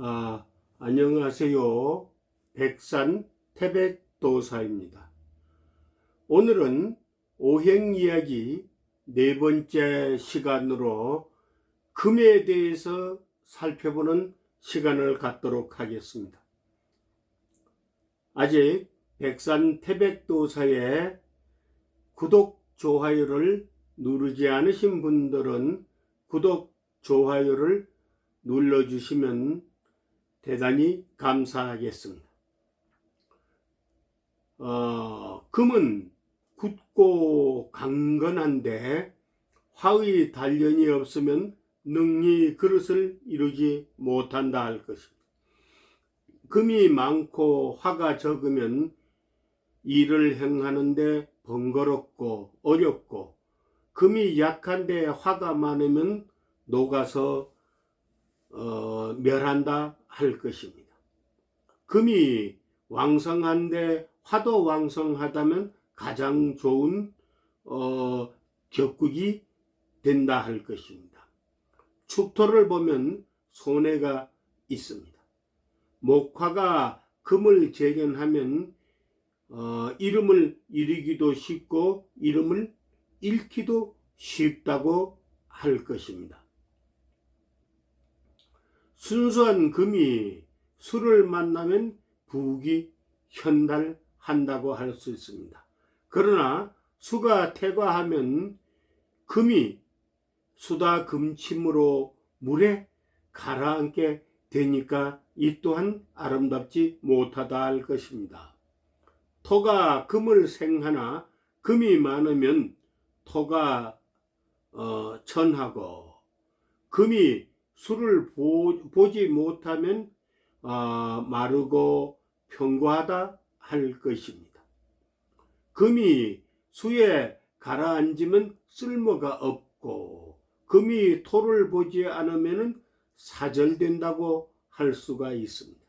아, 안녕하세요. 백산 태백도사입니다. 오늘은 오행 이야기 네 번째 시간으로 금에 대해서 살펴보는 시간을 갖도록 하겠습니다. 아직 백산 태백도사의 구독, 좋아요를 누르지 않으신 분들은 구독, 좋아요를 눌러주시면 대단히 감사하겠습니다. 어, 금은 굳고 강건한데 화의 단련이 없으면 능히 그릇을 이루지 못한다 할 것입니다. 금이 많고 화가 적으면 일을 행하는데 번거롭고 어렵고 금이 약한데 화가 많으면 녹아서 어, 멸한다 할 것입니다. 금이 왕성한데 화도 왕성하다면 가장 좋은 어, 격국이 된다 할 것입니다. 축토를 보면 손해가 있습니다. 목화가 금을 재련하면 어, 이름을 잃기도 쉽고 이름을 잃기도 쉽다고 할 것입니다. 순수한 금이 술을 만나면 부귀 현달한다고 할 수 있습니다. 그러나 수가 퇴과하면 금이 수다 금침으로 물에 가라앉게 되니까 이 또한 아름답지 못하다 할 것입니다. 토가 금을 생하나 금이 많으면 토가 어, 천하고 금이 술을 보, 지 못하면 어, 마르고 평고하다 할 것입니다. 금이 수에 가라앉으면 쓸모가 없고 금이 토를 보지 않으면 사절된다고 할 수가 있습니다.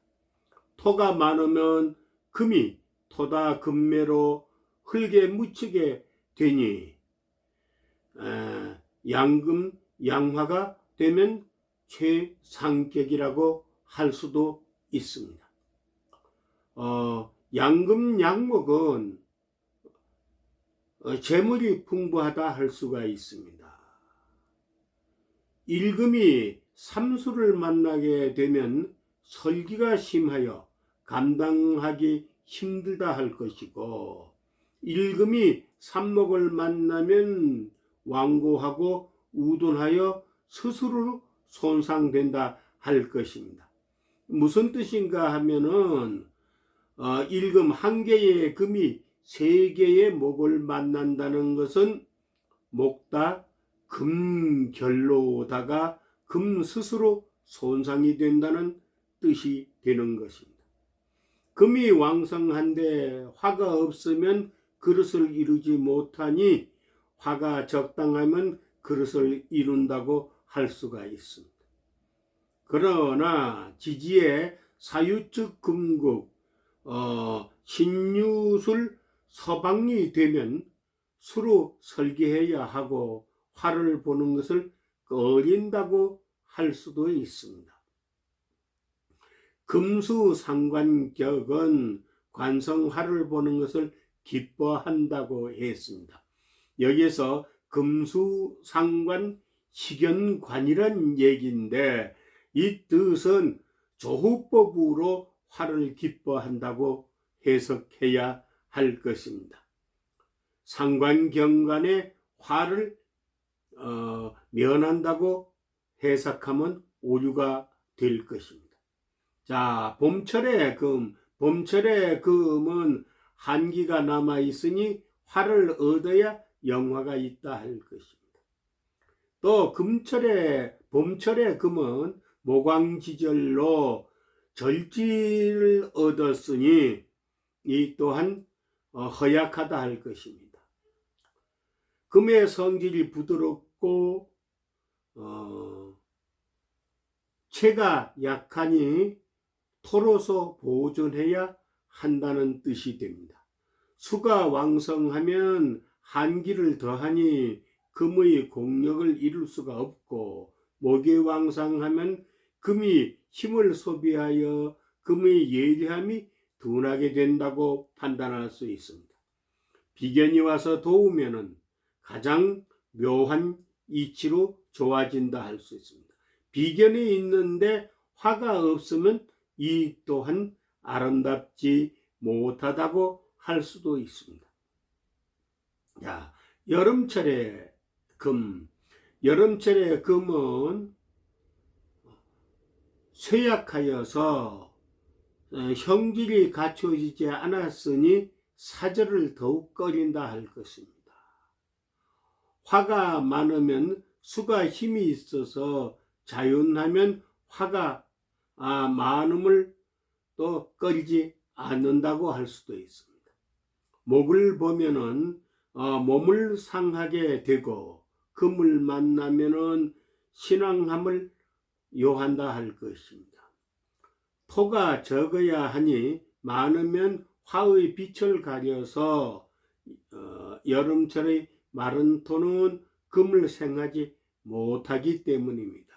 토가 많으면 금이 토다 금매로 흙에 묻히게 되니 에, 양금 양화가 되면 최상격이라고 할 수도 있습니다. 어, 양금 양목은 어, 재물이 풍부하다 할 수가 있습니다. 일금이 삼수를 만나게 되면 설기가 심하여 감당하기 힘들다 할 것이고 일금이 삼목을 만나면 완고하고 우둔하여 스스로 손상된다 할 것입니다. 무슨 뜻인가 하면은 어, 일금 한 개의 금이 세 개의 목을 만난다는 것은 목다 금결로다가 금 스스로 손상이 된다는 뜻이 되는 것입니다. 금이 왕성한데 화가 없으면 그릇을 이루지 못하니 화가 적당하면 그릇을 이룬다고 할 수가 있습니다. 그러나 지지의 사유측 금국 어, 신유술 서방이 되면 수로 설계해야 하고 화를 보는 것을 꺼린다고 할 수도 있습니다. 금수 상관격은 관성화를 보는 것을 기뻐한다고 했습니다. 여기에서 금수 상관 식연관이란 얘기인데 이 뜻은 조후법으로 화를 기뻐한다고 해석해야 할 것입니다. 상관경관의 화를 어, 면한다고 해석하면 오류가 될 것입니다. 자, 봄철의 금, 봄철의 금은 한기가 남아 있으니 화를 얻어야 영화가 있다 할 것입니다. 또 금철의 봄철의 금은 모광지절로 절지를 얻었으니 이 또한 어, 허약하다 할 것입니다. 금의 성질이 부드럽고 어, 체가 약하니 토로서 보존해야 한다는 뜻이 됩니다. 수가 왕성하면 한기를 더하니 금의 공력을 이룰 수가 없고 목이 왕성하면 금이 힘을 소비하여 금의 예리함이 둔하게 된다고 판단할 수 있습니다. 비견이 와서 도우면은 가장 묘한 이치로 좋아진다 할 수 있습니다. 비견이 있는데 화가 없으면 이 또한 아름답지 못하다고 할 수도 있습니다. 자, 여름철에 금, 여름철에 금은 쇠약하여서 어, 형질이 갖춰지지 않았으니 사절을 더욱 꺼린다 할 것입니다. 화가 많으면 수가 힘이 있어서 자윤하면 화가 아, 많음을 또 꺼리지 않는다고 할 수도 있습니다. 목을 보면은 어, 몸을 상하게 되고 금을 만나면은 신앙함을 요한다 할 것입니다. 토가 적어야 하니 많으면 화의 빛을 가려서 어, 여름철의 마른 토는 금을 생하지 못하기 때문입니다.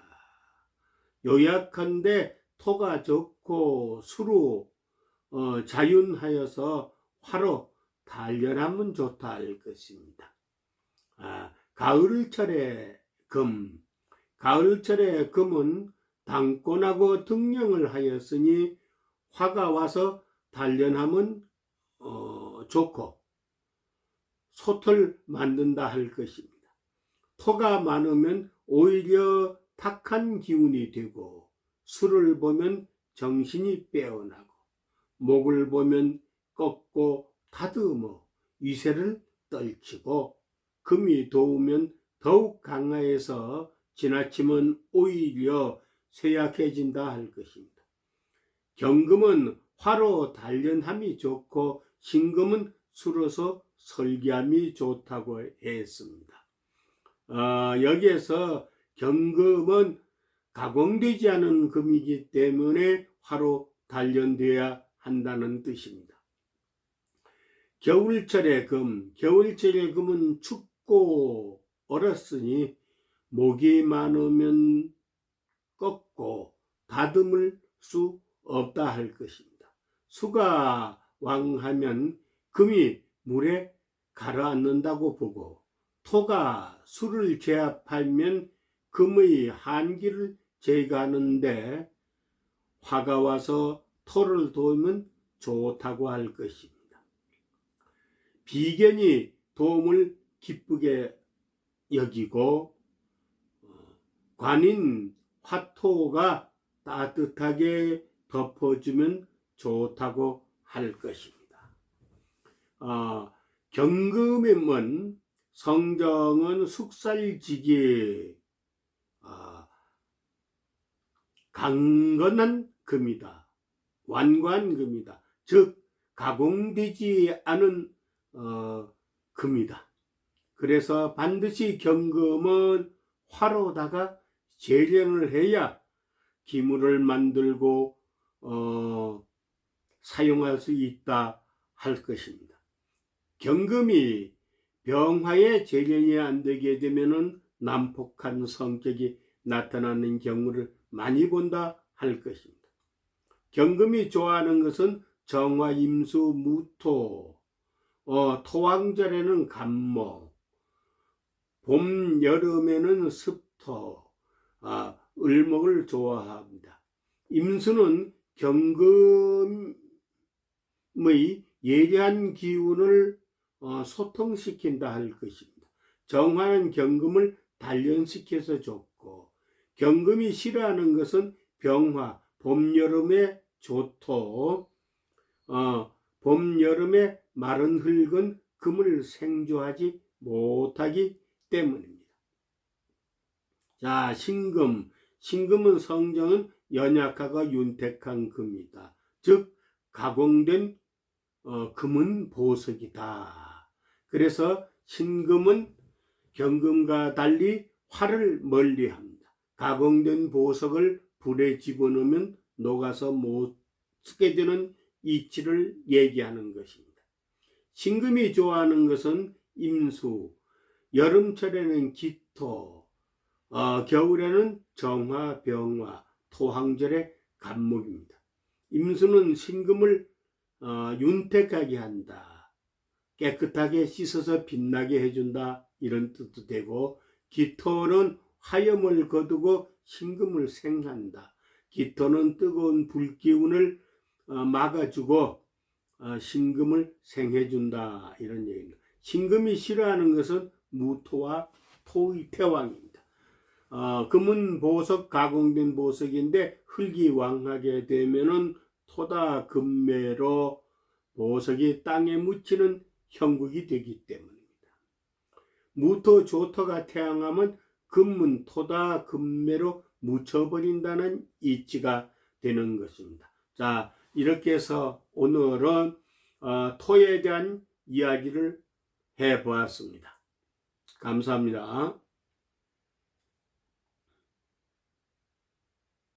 요약한데 토가 적고 수로 어, 자윤하여서 화로 단련하면 좋다 할 것입니다. 아, 가을철에 금, 가을철에 금은 당권하고 등령을 하였으니 화가 와서 단련하면 어, 좋고 솥을 만든다 할 것입니다. 토가 많으면 오히려 탁한 기운이 되고 술을 보면 정신이 빼어나고 목을 보면 꺾고 다듬어 위세를 떨치고 금이 도우면 더욱 강화해서 지나치면 오히려 쇠약해진다 할 것입니다. 경금은 화로 단련함이 좋고 신금은 술어서 설계함이 좋다고 했습니다. 어, 여기에서 경금은 가공되지 않은 금이기 때문에 화로 단련되어야 한다는 뜻입니다. 겨울철의 금, 겨울철의 금은 춥 고 얼었으니 목이 많으면 꺾고 다듬을 수 없다 할 것입니다. 수가 왕하면 금이 물에 가라앉는다고 보고 토가 수를 제압하면 금의 한기를 제거하는데 화가 와서 토를 도우면 좋다고 할 것입니다. 비견이 도움을 기쁘게 여기고 어, 관인 화토가 따뜻하게 덮어주면 좋다고 할 것입니다. 어, 경금임은 성경은 숙살지기 어, 강건한 금이다. 완고한 금이다. 즉 가공되지 않은 어, 금이다. 그래서 반드시 경금은 화로다가 재련을 해야 기물을 만들고 어, 사용할 수 있다 할 것입니다. 경금이 병화에 재련이 안 되게 되면은 난폭한 성격이 나타나는 경우를 많이 본다 할 것입니다. 경금이 좋아하는 것은 정화, 임수, 무토, 어, 토왕절에는 감모, 봄, 여름에는 습토, 아, 을목을 좋아합니다. 임수는 경금의 예리한 기운을 어, 소통시킨다 할 것입니다. 정화는 경금을 단련시켜서 좋고 경금이 싫어하는 것은 병화, 봄, 여름에 좋토, 어, 봄, 여름에 마른 흙은 금을 생조하지 못하기 때문입니다. 자, 신금. 신금은 성정은 연약하고 윤택한 금이다. 즉, 가공된 어, 금은 보석이다. 그래서 신금은 경금과 달리 화를 멀리 합니다. 가공된 보석을 불에 집어넣으면 녹아서 못 쓰게 되는 이치를 얘기하는 것입니다. 신금이 좋아하는 것은 임수, 여름철에는 기토, 어, 겨울에는 정화, 병화, 토황절에 간목입니다. 임수는 신금을 어, 윤택하게 한다. 깨끗하게 씻어서 빛나게 해준다. 이런 뜻도 되고 기토는 화염을 거두고 신금을 생한다. 기토는 뜨거운 불기운을 어, 막아주고 어, 신금을 생해준다. 이런 얘기입니다. 신금이 싫어하는 것은 무토와 토의 태왕입니다. 어, 금은 보석 가공된 보석인데 흙이 왕하게 되면은 토다 금매로 보석이 땅에 묻히는 형국이 되기 때문입니다. 무토 조토가 태양하면 금은 토다 금매로 묻혀버린다는 이치가 되는 것입니다. 자 이렇게 해서 오늘은 어, 토에 대한 이야기를 해보았습니다. 감사합니다.